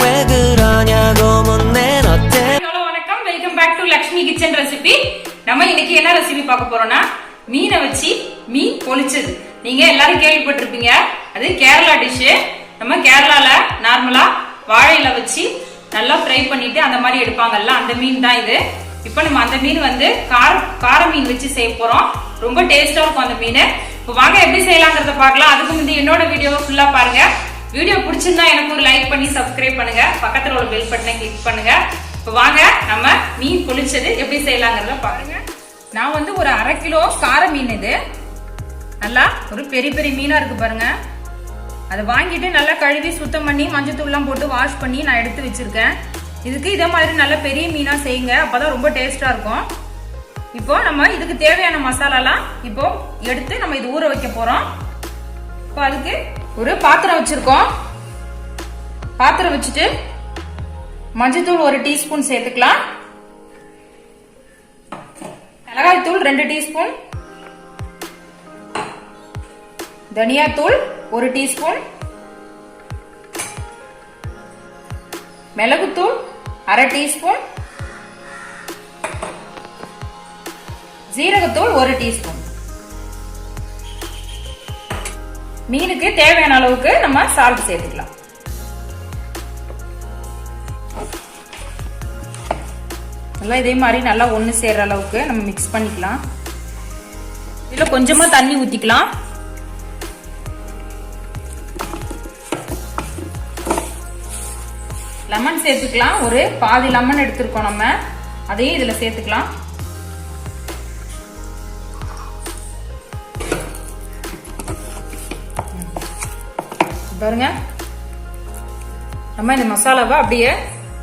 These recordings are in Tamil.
왜 그러냐고 묻네 너 때문에 ஹலோ வணக்கம் welcome back to Lakshmi kitchen recipe நம்ம இன்னைக்கு என்ன ரெசிபி பார்க்க போறோம்னா மீனை வச்சு மீன் பொளிச்சது நீங்க எல்லாரும் கேள்விப்பட்டிருப்பீங்க அது கேரளா டிஷ் நம்ம கேரளால நார்மலா வாழையில வச்சு நல்லா ஃப்ரை பண்ணிட்டு அந்த மாதிரி எடுப்பாங்கல்ல அந்த மீன் தான் இது இப்போ நம்ம அந்த மீன் வந்து கார கார மீன் வச்சு செய்ய போறோம் ரொம்ப டேஸ்டா இருக்கும் அந்த மீன் இப்போ வாங்க எப்படி செய்யலாங்கிறத பார்க்கலாம் அதுக்கு முந்தைய என்னோட வீடியோவை ஃபுல்லா பாருங்க வீடியோ பிடிச்சிருந்தா எனக்கு ஒரு லைக் பண்ணி சப்ஸ்கிரைப் பண்ணுங்க. பக்கத்துல உள்ள பெல் பட்டனை கிளிக் பண்ணுங்க. இப்போ வாங்க நம்ம மீன் பொழிச்சது எப்படி செய்யலாங்கிறத பாருங்க. நான் வந்து ஒரு அரை கிலோ கார மீன் இது. நல்லா ஒரு பெரிய பெரிய மீனா இருக்கு பாருங்க. அதை வாங்கிட்டு நல்லா கழுவி சுத்தம் பண்ணி மஞ்சத்தூள்லாம் போட்டு வாஷ் பண்ணி நான் எடுத்து வச்சிருக்கேன். இதுக்கு இதே மாதிரி நல்ல பெரிய மீனா செய்யுங்க. அப்பதான் ரொம்ப டேஸ்டா இருக்கும். இப்போ நம்ம இதுக்கு தேவையான மசாலாலாம் இப்போ எடுத்து நம்ம இது ஊற வைக்க போறோம். இப்போ அதுக்கு ஒரு பாத்திரம் வச்சிருக்கோம். பாத்திரம் வச்சுட்டு மஞ்சத்தூள் ஒரு டீஸ்பூன் சேர்த்துக்கலாம். மிளகாய் தூள் ரெண்டு டீஸ்பூன். தனியாத்தூள் ஒரு டீஸ்பூன். மிளகுத்தூள் அரை டீஸ்பூன். ஜீரகத்தூள் ஒரு டீஸ்பூன். மீனுக்கு தேவையான அளவுக்கு நம்ம சால்ட் சேர்த்துக்கலாம். நல்லா இதே மாதிரி நல்லா ஒன்று சேர்ற அளவுக்கு நம்ம மிக்ஸ் பண்ணிக்கலாம். இதில் கொஞ்சமாக தண்ணி ஊற்றிக்கலாம் லெமன் சேர்த்துக்கலாம். ஒரு பாதி லெமன் எடுத்துருக்கோம் நம்ம. அதையும் இதில் சேர்த்துக்கலாம். பாருங்க. நம்ம இந்த மசாலாவை அப்படியே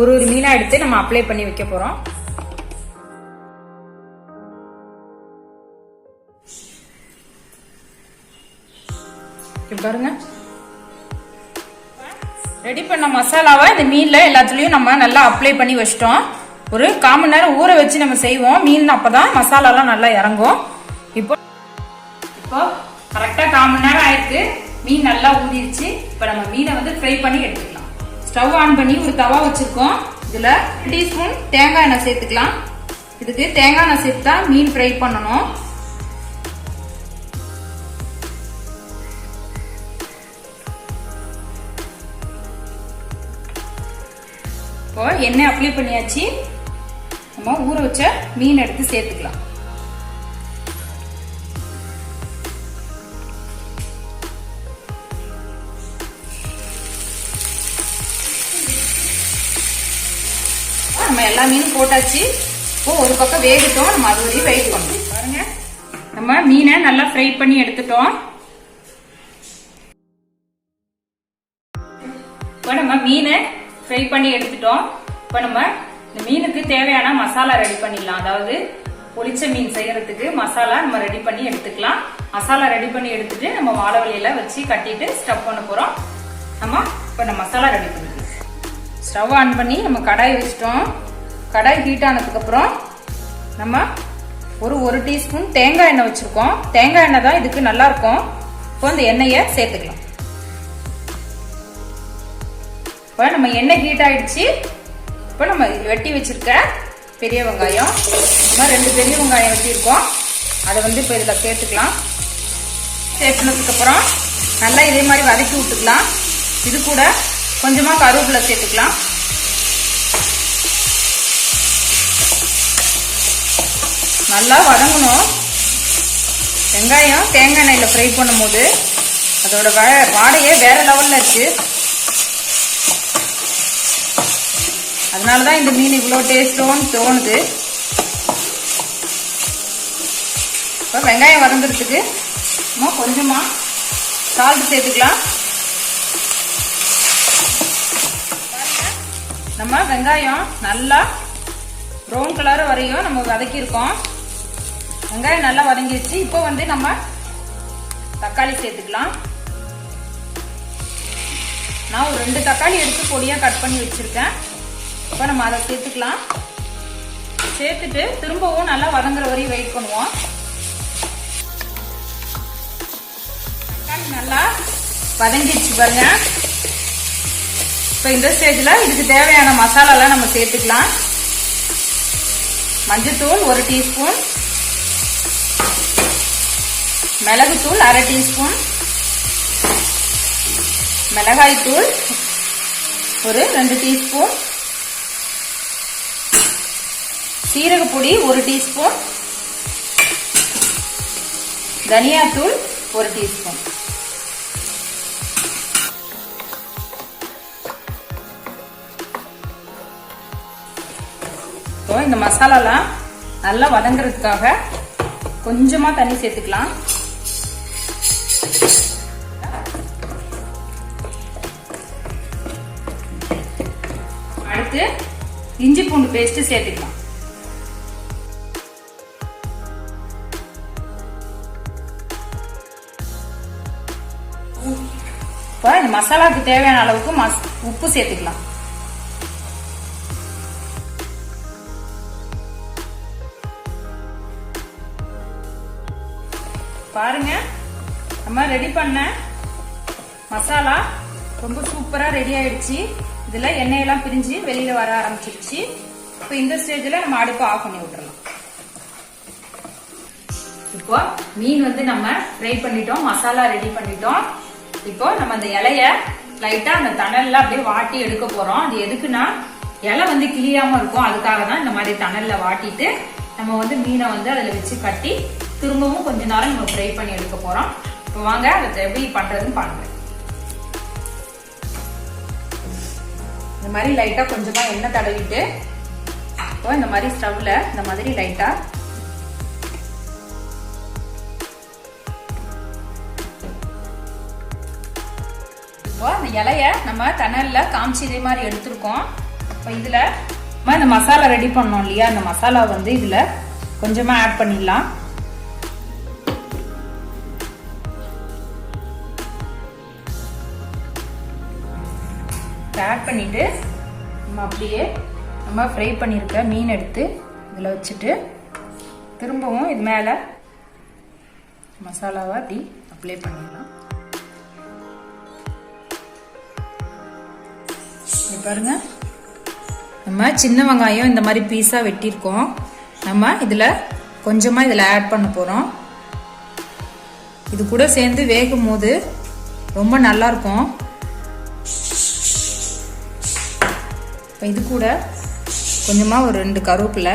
ஒரு ஒரு மீனா எடுத்து நம்ம அப்ளை பண்ணி வைக்க போறோம். பாருங்க. ரெடி பண்ண மசாலாவை இந்த மீன்ல எல்லாத்துலயும் நம்ம நல்லா அப்ளை பண்ணி வச்சிட்டோம். ஒரு கால் மணி நேரம் ஊற வச்சு நம்ம செய்வோம். மீன் அப்பதான் மசாலாலாம் நல்லா இறங்கும். இப்போ இப்போ கரெக்டா கால் மணி நேரம் ஆயிருக்கு. மீன் நல்லா ஊறிடுச்சு. இப்போ நம்ம மீனை வந்து ஃப்ரை பண்ணி எடுத்துக்கலாம். ஸ்டவ் ஆன் பண்ணி ஒரு தவா வச்சுருக்கோம். இதில் டீஸ்பூன் தேங்காய் எண்ணெய் சேர்த்துக்கலாம். இதுக்கு தேங்காய் எண்ணெய் சேர்த்து தான் மீன் ஃப்ரை பண்ணணும். இப்போ எண்ணெய் அப்ளை பண்ணியாச்சு. நம்ம ஊற வச்ச மீன் எடுத்து சேர்த்துக்கலாம். நம்ம எல்லா மீனும் போட்டாச்சு. இப்போ ஒரு பக்கம் வேகட்டும் நம்ம அது வரையும் வெயிட் பண்ணணும். பாருங்க. நம்ம மீனை நல்லா ஃப்ரை பண்ணி எடுத்துட்டோம். இப்போ நம்ம மீனை ஃப்ரை பண்ணி எடுத்துட்டோம். இப்போ நம்ம இந்த மீனுக்கு தேவையான மசாலா ரெடி பண்ணிடலாம். அதாவது பொளிச்ச மீன் செய்யறதுக்கு மசாலா நம்ம ரெடி பண்ணி எடுத்துக்கலாம். மசாலா ரெடி பண்ணி எடுத்துட்டு நம்ம வாழவெளியில வச்சு கட்டிட்டு ஸ்டவ் பண்ண போறோம். நம்ம இப்போ நம்ம மசாலா ரெடி பண்ணிக்கலாம். ஸ்டவ் ஆன் பண்ணி நம்ம கடாய் வச்சிட்டோம். கடாய் ஹீட் ஆனதுக்கு அப்புறம் நம்ம ஒரு ஒரு டீஸ்பூன் தேங்காய் எண்ணெய் வச்சிருக்கோம். தேங்காய் எண்ணெய் தான் இதுக்கு நல்லா இருக்கும் இப்போ இந்த எண்ணெயை சேர்த்துக்கலாம். இப்போ நம்ம எண்ணெய் ஹீட் ஆயிடுச்சு. இப்போ நம்ம வெட்டி வச்சிருக்க பெரிய வெங்காயம் நம்ம ரெண்டு பெரிய வெங்காயம் வெட்டியிருக்கோம். அதை வந்து இப்போ இதில் சேர்த்துக்கலாம். சேர்த்துனதுக்கு அப்புறம் நல்லா இதே மாதிரி வதக்கி விட்டுக்கலாம். இது கூட கொஞ்சமாக கருவேப்பிலை சேர்த்துக்கலாம். நல்லா வதங்கணும். வெங்காயம் தேங்காய் எண்ணெயில் ஃப்ரை பண்ணும்போது அதோட வ- வாடையே வேற லெவல்ல இருக்கு. அதனாலதான் இந்த மீன் இவ்வளோ டேஸ்டோன்னு தோணுது. இப்போ வெங்காயம் வதங்குறதுக்கு நம்ம கொஞ்சமா சால்ட் சேர்த்துக்கலாம். நம்ம வெங்காயம் நல்லா ப்ரௌன் கலர் வரையும் நம்ம வதக்கியிருக்கோம். வெங்காயம் நல்லா வதங்கிடுச்சு இப்போ வந்து நம்ம தக்காளி சேர்த்துக்கலாம். நான் ஒரு ரெண்டு தக்காளி எடுத்து பொடியாக கட் பண்ணி வச்சுருக்கேன். இப்போ நம்ம அதை சேர்த்துக்கலாம். சேர்த்துட்டு திரும்பவும் நல்லா வதங்குற வரையும் வெயிட் பண்ணுவோம். தக்காளி நல்லா வதங்கிடுச்சு பாருங்க. இப்போ இந்த ஸ்டேஜில் இதுக்கு தேவையான மசாலாலாம் நம்ம சேர்த்துக்கலாம். மஞ்சத்தூள் ஒரு டீஸ்பூன். மிளகுத்தூள் அரை டீஸ்பூன். மிளகாய்த்தூள் ஒரு ரெண்டு டீஸ்பூன். சீரகப்பொடி ஒரு டீஸ்பூன். தனியாத்தூள் ஒரு டீஸ்பூன். இப்போ இந்த மசாலாலாம் நல்லா வதங்குறதுக்காக கொஞ்சமா தண்ணி சேர்த்துக்கலாம். அடுத்து இஞ்சி பூண்டு பேஸ்ட் சேர்த்துக்கலாம். இப்போ இந்த மசாலாவுக்கு தேவையான அளவுக்கு மஸ் உப்பு சேர்த்துக்கலாம். பாருங்க. நம்ம ரெடி பண்ண மசாலா ரொம்ப சூப்பரா ரெடி ஆயிடுச்சு. இதுல எண்ணெயெல்லாம் பிரிஞ்சு வெளியில வர ஆரம்பிச்சிருச்சு. இப்போ இந்த ஸ்டேஜ்ல நம்ம அடுப்பு ஆஃப் பண்ணி விட்டுறலாம். இப்போ மீன் வந்து நம்ம ஃப்ரை பண்ணிட்டோம் மசாலா ரெடி பண்ணிட்டோம். இப்போ நம்ம அந்த இலைய லைட்டா அந்த தணல்ல அப்படியே வாட்டி எடுக்க போறோம். அது எதுக்குன்னா இலை வந்து கிளியாம இருக்கும். அதுக்காக தான் இந்த மாதிரி தணல்ல வாட்டிட்டு நம்ம வந்து மீனை வந்து அதுல வச்சு கட்டி திரும்பவும் கொஞ்ச நேரம் நம்ம ஃப்ரை பண்ணி எடுக்க போறோம். இப்போ வாங்க அதை எப்படி பண்றதுன்னு பாருங்க. இந்த மாதிரி லைட்டா கொஞ்சமா எண்ணெய் தடவிட்டு இப்போ இந்த மாதிரி ஸ்டவ்ல இந்த மாதிரி லைட்டா இப்போ அந்த இலைய நம்ம தணல்ல காமிச்சு இதே மாதிரி எடுத்திருக்கோம். இப்போ இதுல நம்ம இந்த மசாலா ரெடி பண்ணோம் இல்லையா? அந்த மசாலா வந்து இதுல கொஞ்சமா ஆட் பண்ணிடலாம். ஆட் பண்ணிட்டு நம்ம அப்படியே நம்ம ஃப்ரை பண்ணியிருக்க மீன் எடுத்து இதில் வச்சுட்டு திரும்பவும் இது மேலே மசாலாவை அப்படி அப்ளை பண்ணிடலாம். இங்க பாருங்க. நம்ம சின்ன வெங்காயம் இந்த மாதிரி பீஸாக வெட்டியிருக்கோம். நம்ம இதில் கொஞ்சமாக இதில் ஆட் பண்ண போகிறோம் இது கூட சேர்ந்து வேகும் போது ரொம்ப நல்லா இப்போ இது கூட கொஞ்சமாக ஒரு ரெண்டு கருவேப்பிலை.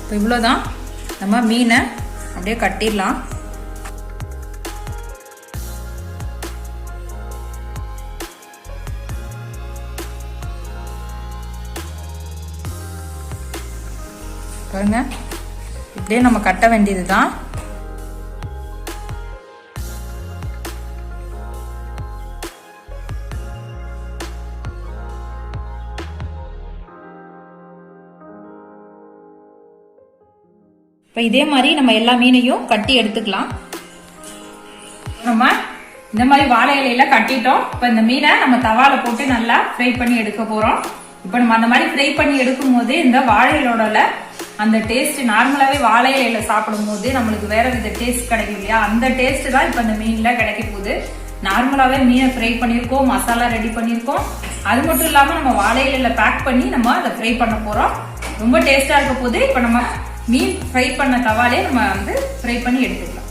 இப்போ இவ்வளோதான் நம்ம மீனை அப்படியே கட்டிடலாம். பாருங்க. இப்படியே நம்ம கட்ட வேண்டியது தான் இப்போ இதே மாதிரி நம்ம எல்லா மீனையும் கட்டி எடுத்துக்கலாம். நம்ம இந்த மாதிரி வாழை இலையில கட்டிட்டோம். இப்போ இந்த மீனை நம்ம தவால போட்டு நல்லா ஃப்ரை பண்ணி எடுக்க போறோம். இப்போ நம்ம அந்த மாதிரி ஃப்ரை பண்ணி எடுக்கும் போது இந்த வாழை அந்த டேஸ்ட் நார்மலாகவே வாழை இலையில சாப்பிடும் போது நம்மளுக்கு வேற வித டேஸ்ட் கிடைக்கும் இல்லையா? அந்த டேஸ்ட் தான் இப்போ இந்த மீன்ல கிடைக்க போகுது. நார்மலாகவே மீனை ஃப்ரை பண்ணியிருக்கோம் மசாலா ரெடி பண்ணியிருக்கோம். அது மட்டும் இல்லாமல் நம்ம வாழை இலையில பேக் பண்ணி நம்ம அதை ஃப்ரை பண்ண போறோம். ரொம்ப டேஸ்டா இருக்க போது இப்போ நம்ம மீன் ஃப்ரை பண்ண தவாலே நம்ம வந்து ஃப்ரை பண்ணி எடுத்துக்கலாம்.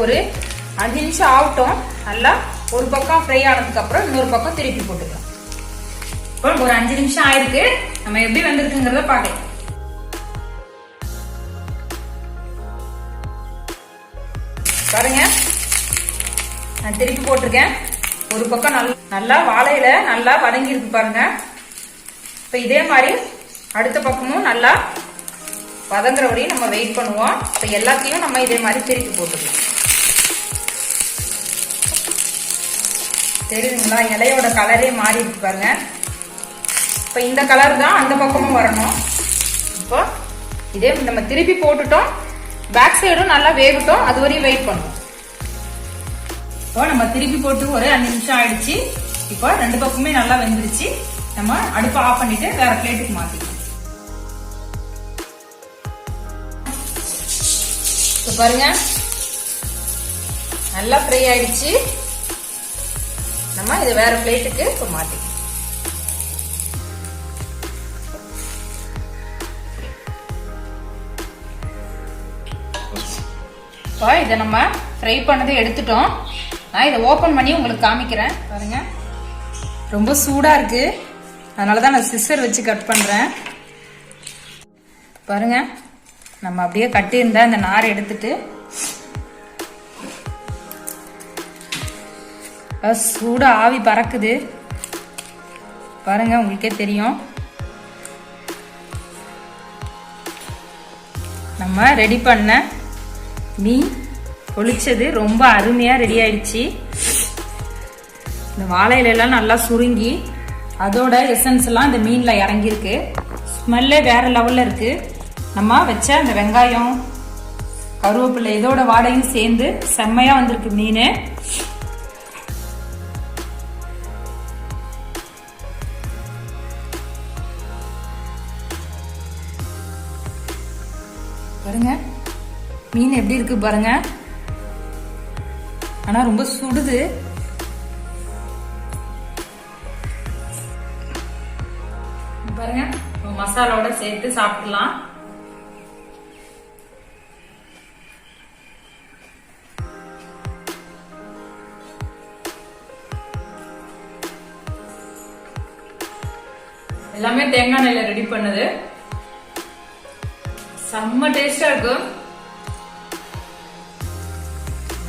ஒரு அஞ்சு நிமிஷம் ஆகட்டும். நல்லா ஒரு பக்கம் ஃப்ரை ஆனதுக்கு அப்புறம் இன்னொரு பக்கம் திருப்பி போட்டுக்கலாம். இப்போ ஒரு அஞ்சு நிமிஷம் ஆயிருக்கு. நம்ம எப்படி வந்திருக்குங்கிறத பார்க்கலாம். பாருங்க. நான் திருப்பி போட்டிருக்கேன். ஒரு பக்கம் நல்லா நல்லா வாழையில நல்லா வதங்கி இருக்கு பாருங்க. இப்போ இதே மாதிரி அடுத்த பக்கமும் நல்லா வதங்குற வரையும் நம்ம வெயிட் பண்ணுவோம். இப்போ எல்லாத்தையும் நம்ம இதே மாதிரி திருப்பி போட்டுக்கலாம். தெரியுதுங்களா? இலையோட கலரே மாறி இருக்கு பாருங்க. இப்போ இந்த கலர் தான் அந்த பக்கமும் வரணும். இப்போ இதே நம்ம திருப்பி போட்டுட்டோம். பேக் சைடும் நல்லா வேகட்டும். அது வரையும் வெயிட் பண்ணுவோம். இப்போ நம்ம திருப்பி போட்டு ஒரு அஞ்சு நிமிஷம் ஆயிடுச்சு. இப்போ ரெண்டு பக்கமே நல்லா வெந்துருச்சு. நம்ம அடுப்பை ஆஃப் பண்ணிட்டு வேற பிளேட்டுக்கு மாத்திக்கலாம். இப்போ பாருங்க. நல்லா ஃப்ரை ஆயிடுச்சு. நம்ம இது வேற பிளேட்டுக்கு இப்போ மாத்திக்கலாம். இப்போ இதை நம்ம ஃப்ரை பண்ணதை எடுத்துட்டோம். நான் இதை ஓப்பன் பண்ணி உங்களுக்கு காமிக்கிறேன். பாருங்க. ரொம்ப சூடாக இருக்கு. அதனால தான் நான் சிஸ்டர் வச்சு கட் பண்ணுறேன் பாருங்க. நம்ம அப்படியே கட்டியிருந்தா இந்த நாரை எடுத்துட்டு. அஹ் ஆவி பறக்குது. பாருங்க உங்களுக்கே தெரியும். நம்ம ரெடி பண்ண மீன் பொளிச்சது ரொம்ப அருமையாக ரெடி ஆயிடுச்சு. இந்த வாழை இலையெல்லாம் நல்லா சுருங்கி அதோட எசன்ஸ்லாம் எல்லாம் இந்த மீனில் இறங்கியிருக்கு. ஸ்மெல்லே வேறு லெவலில் இருக்குது நம்ம வச்ச அந்த வெங்காயம் கருவேப்பிலை இதோட வாடையும் சேர்ந்து செம்மையாக வந்திருக்கு மீன். பாருங்க. மீன் எப்படி இருக்கு பாருங்க. ஆனா ரொம்ப சுடுது. பாருங்க மசாலாவோட சேர்த்து சாப்பிடலாம். எல்லாமே தேங்காய் எண்ணெயில ரெடி பண்ணது. செம்ம டேஸ்டா இருக்கும்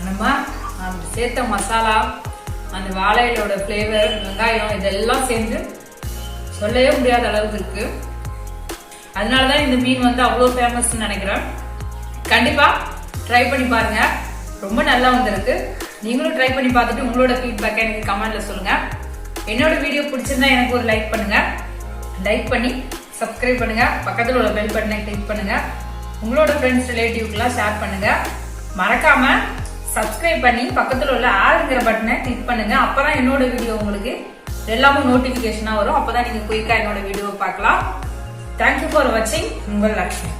நம்ம அந்த சேர்த்த மசாலா அந்த வாழையிலோட ஃப்ளேவர் வெங்காயம் இதெல்லாம் சேர்ந்து சொல்லவே முடியாத அளவுக்கு இருக்கு. அதனாலதான் இந்த மீன் வந்து அவ்வளோ ஃபேமஸ்ன்னு நினைக்கிறேன். கண்டிப்பாக ட்ரை பண்ணி பாருங்கள் ரொம்ப நல்லா வந்திருக்கு. நீங்களும் ட்ரை பண்ணி பார்த்துட்டு உங்களோட ஃபீட்பேக்கை எனக்கு கமெண்ட்ல சொல்லுங்கள் என்னோட வீடியோ பிடிச்சிருந்தா எனக்கு ஒரு லைக் பண்ணுங்கள் லைக் பண்ணி சப்ஸ்கிரைப் பண்ணுங்கள் பக்கத்தில் உள்ள பெல் பட்டனை கிளிக் பண்ணுங்கள் உங்களோட ஃப்ரெண்ட்ஸ் ரிலேட்டிவ்க்கெலாம் ஷேர் பண்ணுங்கள் மறக்காமல் சப்ஸ்கிரைப் பண்ணி பக்கத்தில் உள்ள ஆளுங்கிற பட்டனை கிளிக் பண்ணுங்க. அப்பதான் என்னோட வீடியோ உங்களுக்கு எல்லாமே நோட்டிபிகேஷனா வரும். அப்பதான் நீங்க குயிக்கா என்னோட வீடியோ பார்க்கலாம். தேங்க்யூ ஃபார் வாட்சிங் உங்கள் லக்ஷ்மி.